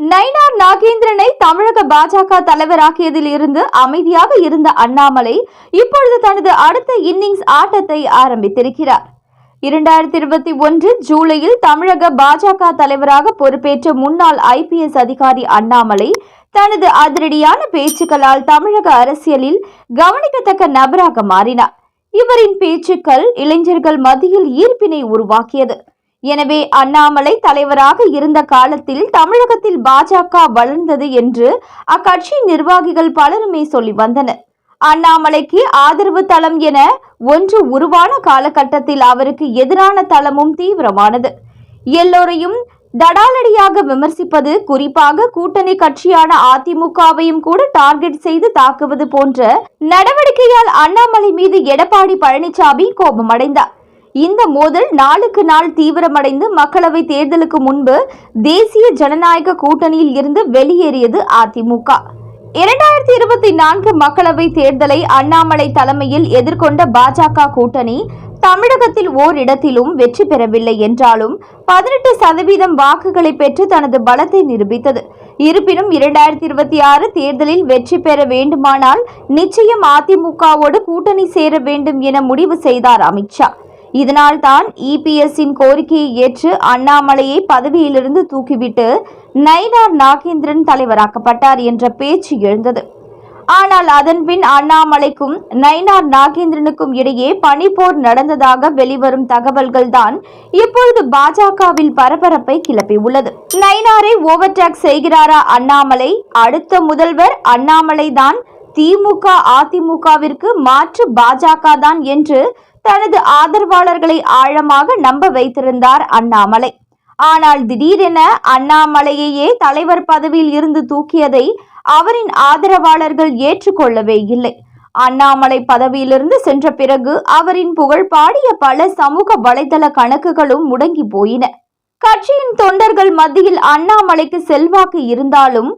நயினார் நாகேந்திரனை தமிழக பாஜக தலைவராக்கியதில் இருந்து அமைதியாக இருந்த அண்ணாமலை இப்பொழுது தனது அடுத்த இன்னிங்ஸ் ஆட்டத்தை ஆரம்பித்திருக்கிறார். இரண்டாயிரத்தி இருபத்தி ஒன்று ஜூலையில் தமிழக பாஜக தலைவராக பொறுப்பேற்ற முன்னாள் ஐபிஎஸ் அதிகாரி அண்ணாமலை தனது அதிரடியான பேச்சுக்களால் தமிழக அரசியலில் கவனிக்கத்தக்க நபராக மாறினார். இவரின் பேச்சுக்கள் இளைஞர்கள் மத்தியில் ஈர்ப்பினை உருவாக்கியது. எனவே அண்ணாமலை தலைவராக இருந்த காலத்தில் தமிழகத்தில் பாஜக வளர்ந்தது என்று அக்கட்சியின் நிர்வாகிகள் பலருமே சொல்லி வந்தனர். அண்ணாமலைக்கு ஆதரவு தளம் என ஒன்று உருவான காலகட்டத்தில் அவருக்கு எதிரான தளமும் தீவிரமானது. எல்லோரையும் தடாலடியாக விமர்சிப்பது குறிப்பாக கூட்டணி கட்சியான அதிமுகவையும் கூட டார்கெட் செய்து தாக்குவது போன்ற நடவடிக்கையால் அண்ணாமலை மீது எடப்பாடி பழனிசாமி கோபமடைந்தார். இந்த மோதல் நாளுக்கு நாள் தீவிரமடைந்து மக்களவை தேர்தலுக்கு முன்பு தேசிய ஜனநாயக கூட்டணியில் இருந்து வெளியேறியது அதிமுக. இரண்டாயிரத்தி இருபத்தி நான்கு மக்களவை தேர்தலை அண்ணாமலை தலைமையில் எதிர்கொண்ட பாஜக கூட்டணி தமிழகத்தில் ஓரிடத்திலும் வெற்றி பெறவில்லை என்றாலும் பதினெட்டு சதவீதம் வாக்குகளை பெற்று தனது பலத்தை நிரூபித்தது. இருப்பினும் இரண்டாயிரத்தி இருபத்தி ஆறு தேர்தலில் வெற்றி பெற வேண்டுமானால் நிச்சயம் அதிமுகவோடு கூட்டணி சேர வேண்டும் என முடிவு செய்தார் அமித்ஷா. இதனால் தான் இபிஎஸ்ஸின் கோரிக்கையை ஏற்று அண்ணாமலையை பதவியிலிருந்து தூக்கிவிட்டு நயினார் நாகேந்திரன் தலைவராக்கப்பட்டார் என்ற பேச்சு எழுந்தது. ஆனால் அதன்பின் அண்ணாமலைக்கும் நயினார் நாகேந்திரனுக்கும் இடையே பனிப்போர் நடந்ததாக வெளிவரும் தகவல்கள் தான் இப்பொழுது பாஜகவில் பரபரப்பை கிளப்பியுள்ளது நயினாரை ஓவர்டேக் செய்கிறாரா அண்ணாமலை? அடுத்த முதல்வர் அண்ணாமலை தான் திமுக அதிமுகவிற்கு மாற்று பாஜக தான் என்று தனது ஆதரவாளர்களை ஆழமாக நம்ப வைத்திருந்தார் அண்ணாமலை. ஆனால் திடீரென அண்ணாமலையையே தலைவர் பதவியில் இருந்து தூக்கியதை அவரின் ஆதரவாளர்கள் ஏற்றுக்கொள்ளவே இல்லை. அண்ணாமலை பதவியிலிருந்து சென்ற பிறகு அவரின் புகழ் பாடிய பல சமூக வலைதள கணக்குகளும் முடங்கி போயின. கட்சியின் தொண்டர்கள் மத்தியில் அண்ணாமலைக்கு செல்வாக்கு இருந்தாலும்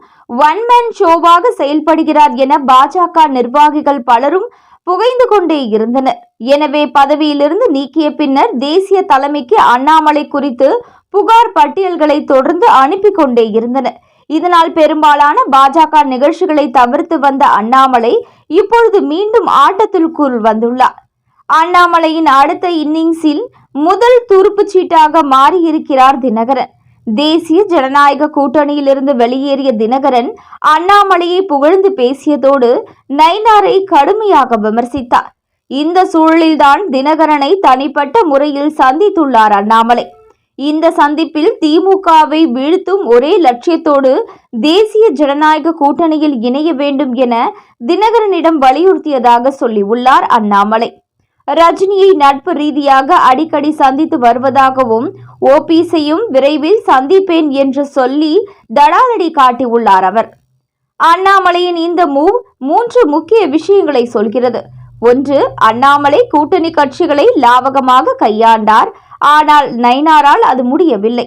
ஒன் மேன் ஷோவாக செயல்படுகிறார் என பாஜக நிர்வாகிகள் பலரும் புகைந்து கொண்டே இருந்தனர். எனவே பதவியிலிருந்து நீக்கிய பின்னர் தேசிய தலைமைக்கு அண்ணாமலை குறித்து புகார் பட்டியல்களை தொடர்ந்து அனுப்பி கொண்டே இருந்தனர். இதனால் பெரும்பாலான பாஜக நிகழ்ச்சிகளை தவிர்த்து வந்த அண்ணாமலை இப்பொழுது மீண்டும் ஆட்டத்திற்குள் வந்துள்ளார். அண்ணாமலையின் அடுத்த இன்னிங்ஸில் முதல் துருப்புச் சீட்டாக மாறியிருக்கிறார் தினகரன். தேசிய ஜனநாயக கூட்டணியிலிருந்து வெளியேறிய தினகரன் அண்ணாமலையை புகழ்ந்து பேசியதோடு நைனாரை கடுமையாக விமர்சித்தார். இந்த சூழலில்தான் தினகரனை தனிப்பட்ட முறையில் சந்தித்துள்ளார் அண்ணாமலை. இந்த சந்திப்பில் திமுகவை வீழ்த்தும் ஒரே லட்சியத்தோடு தேசிய ஜனநாயக கூட்டணியில் இணைய வேண்டும் என தினகரனிடம் வலியுறுத்தியதாக சொல்லியுள்ளார் அண்ணாமலை. ரஜினியை நட்பு ரீதியாக அடிக்கடி சந்தித்து வருவதாகவும் ஓபிஎஸையும் விரைவில் சந்திப்பேன் என்று சொல்லி தடாலடி காட்டியுள்ளார் அவர். அண்ணாமலையின் இந்த மூவ் மூன்று முக்கிய விஷயங்களை சொல்கிறது. ஒன்று அண்ணாமலை கூட்டணி கட்சிகளை லாவகமாக கையாண்டார். ஆனால் நைனாரால் அது முடியவில்லை.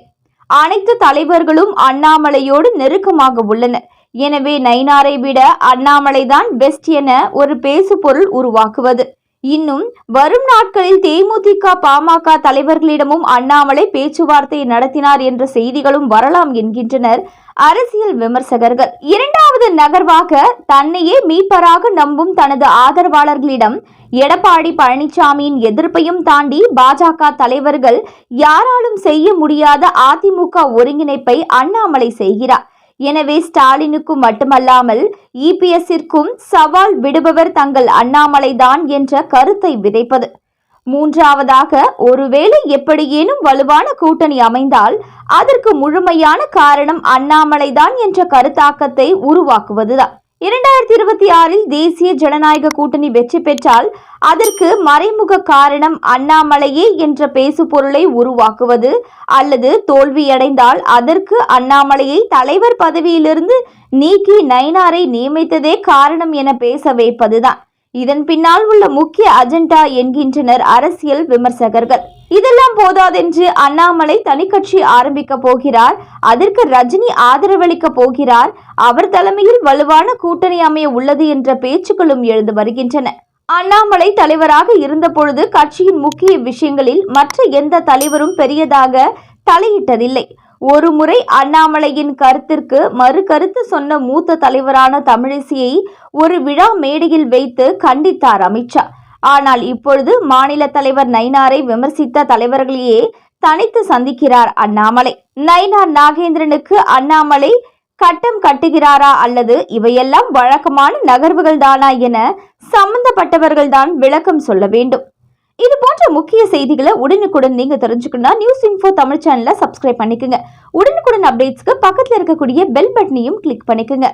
அனைத்து தலைவர்களும் அண்ணாமலையோடு நெருக்கமாக உள்ளனர். எனவே நைனாரை விட அண்ணாமலைதான் பெஸ்ட் என ஒரு பேசுபொருள் உருவாக்குவது. இன்னும் வரும் நாட்களில் தேமுதிக பாமக தலைவர்களிடமும் அண்ணாமலை பேச்சுவார்த்தை நடத்தினார் என்ற செய்திகளும் வரலாம் என்கின்றனர் அரசியல் விமர்சகர்கள். இரண்டாவது நகர்வாக தன்னையே மீட்பராக நம்பும் தனது ஆதரவாளர்களிடம் எடப்பாடி பழனிசாமியின் எதிர்ப்பையும் தாண்டி பாஜக தலைவர்கள் யாராலும் செய்ய முடியாத அதிமுக ஒருங்கிணைப்பை அண்ணாமலை செய்கிறார். எனவே ஸ்டாலினுக்கும் மட்டுமல்லாமல் இபிஎஸ்ஸிற்கும் சவால் விடுபவர் தங்கள் அண்ணாமலைதான் என்ற கருத்தை விதைப்பது. மூன்றாவதாக ஒருவேளை எப்படியேனும் வலுவான கூட்டணி அமைந்தால் அதற்கு முழுமையான காரணம் அண்ணாமலைதான் என்ற கருத்தாக்கத்தை உருவாக்குவதுதான். இரண்டாயிரத்தி இருபத்தி ஆறில் தேசிய ஜனநாயக கூட்டணி வெற்றி பெற்றால் அதற்கு மறைமுக காரணம் அண்ணாமலையே என்ற பேசு பொருளை உருவாக்குவது அல்லது தோல்வியடைந்தால் அதற்கு அண்ணாமலையை தலைவர் பதவியிலிருந்து நீக்கி நயினாரை நியமித்ததே காரணம் என பேச வைப்பதுதான். இதன் பின்னால் உள்ள முக்கிய அஜெண்டா என்கின்றனர் அரசியல் விமர்சகர்கள். இதெல்லாம் போதாதென்று அண்ணாமலை தனிக்கட்சி ஆரம்பிக்க போகிறார். அதற்கு ரஜினி ஆதரவளிக்க போகிறார். அவர் தலைமையில் வலுவான கூட்டணி அமைய உள்ளது என்ற பேச்சுக்களும் எழுந்து வருகின்றன. அண்ணாமலை தலைவராக இருந்தபொழுது கட்சியின் முக்கிய விஷயங்களில் மற்ற எந்த தலைவரும் பெரியதாக தலையிட்டதில்லை. ஒரு முறை அண்ணாமலையின் கருத்திற்கு மறு கருத்து சொன்ன மூத்த தலைவரான தமிழிசையை ஒரு விழா மேடையில் வைத்து கண்டித்தார் அமித்ஷா. ஆனால் இப்பொழுது மாநில தலைவர் நைனாரை விமர்சித்த தலைவர்களையே தனித்து சந்திக்கிறார் அண்ணாமலை. நைனார் நாகேந்திரனுக்கு அண்ணாமலை கட்டம் கட்டுகிறாரா அல்லது இவையெல்லாம் வழக்கமான நகர்வுகள் தானா என சம்பந்தப்பட்டவர்கள்தான் விளக்கம் சொல்ல வேண்டும். இது போன்ற முக்கிய செய்திகளை உடனுக்குடன் நீங்க தெரிஞ்சுக்கணும்னா நியூஸ் இன்ஃபோ தமிழ் சேனலை சப்ஸ்கிரைப் பண்ணிக்கோங்க. உடனுக்குடன் அப்டேட்ஸ்க்கு பக்கத்தில் இருக்கக்கூடிய பெல் பட்டனையும் கிளிக் பண்ணிக்கோங்க.